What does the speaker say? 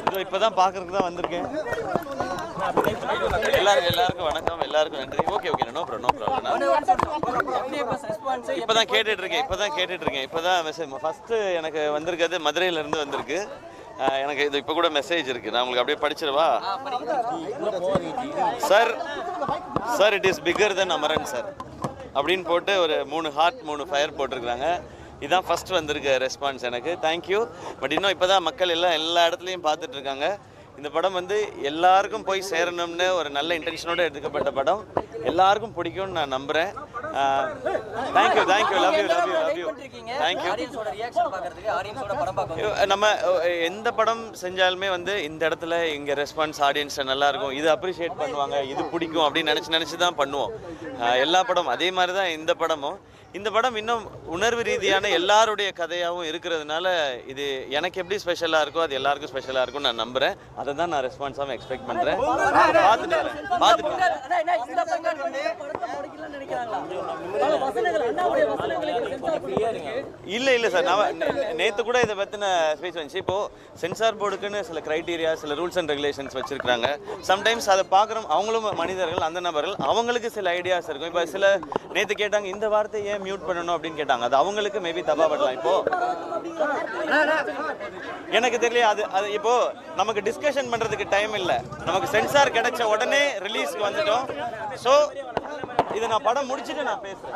இப்போ இப்பதான் பாக்குறதுக்கு தான் வந்திருக்கேன். எல்லாரும் எல்லாருக்கும் வணக்கம் எல்லாருக்கும் நன்றி. Okay okay no problem no problem இப்பதான் கேட்டுட்டு இருக்கேன் இப்பதான் கேட்டுட்டு இருக்கேன் இப்பதான் மெசேஜ் ஃபர்ஸ்ட் எனக்கு வந்திருக்கிறது மதுரையில இருந்து வந்திருக்கு எனக்கு இது இப்போ கூட மெசேஜ் இருக்கு. நான் உங்களுக்கு அப்படியே படிச்சிடவா? Sir sir it is bigger than Amaran sir அப்படின்னு போட்டு ஒரு மூணு ஹார்ட் மூணு ஃபயர் போட்டிருக்கிறாங்க. இதான் ஃபர்ஸ்ட் வந்திருக்க ரெஸ்பான்ஸ் எனக்கு. தேங்க்யூ பட் இன்னும் இப்போ தான் மக்கள் எல்லாம் எல்லா இடத்துலையும் பார்த்துட்டு இருக்காங்க. இந்த படம் வந்து எல்லாருக்கும் போய் சேரணும்னு ஒரு நல்ல இன்டென்ஷனோட எடுக்கப்பட்ட படம். எல்லாருக்கும் பிடிக்கும்னு நான் நம்புகிறேன் thank you thank you love you love you love you thank you நம்ம எந்த படம் செஞ்சாலுமே வந்து இந்த இடத்துல இங்கே ரெஸ்பான்ஸ் ஆடியன்ஸ் நல்லா இருக்கும். இது அப்ரிஷியேட் பண்ணுவாங்க இது பிடிக்கும் அப்படின்னு நினச்சி நினச்சி தான் பண்ணுவோம் எல்லா படம் அதே மாதிரி தான் இந்த படமும். இந்த படம் இன்னும் உணர்வு ரீதியான எல்லாருடைய கதையாகவும் இருக்கிறதுனால இது எனக்கு எப்படி ஸ்பெஷலாக இருக்கோ அது எல்லாருக்கும் ஸ்பெஷலாக இருக்கும் நான் நம்புகிறேன் அதை தான் நான் ரெஸ்பான்ஸாகவும் எக்ஸ்பெக்ட் பண்ணுறேன் பார்த்துட்டு பார்த்துட்டு. இல்ல இல்ல சார். நான் நே- நேத்து கூட இதை பத்தின ஸ்பீச் வந்துச்சு. இப்போ சென்சார் போர்டுக்குன்னு சில கிரைட்டீரியா சில ரூல்ஸ் அண்ட் ரெகுலேஷன்ஸ் வச்சிருக்காங்க சம்டைம்ஸ் அதை பார்க்குறோம். அவங்களும் மனிதர்கள் அந்த நபர்கள் அவங்களுக்கு சில ஐடியாஸ் இருக்கும். இப்போ சில நேத்து கேட்டாங்க இந்த வார்த்தை ஏன் மியூட் பண்ணணும் அப்படின்னு கேட்டாங்க. அது அவங்களுக்கு மேபி தப்பா படலாம் இப்போ எனக்கு தெரியல அது அது இப்போ நமக்கு டிஸ்கஷன் பண்றதுக்கு டைம் இல்லை. நமக்கு சென்சார் கிடைச்ச உடனே ரிலீஸ்க்கு வந்துட்டோம். ஸோ இதை நான் படம் முடிச்சுட்டு நான் பேசுறேன்.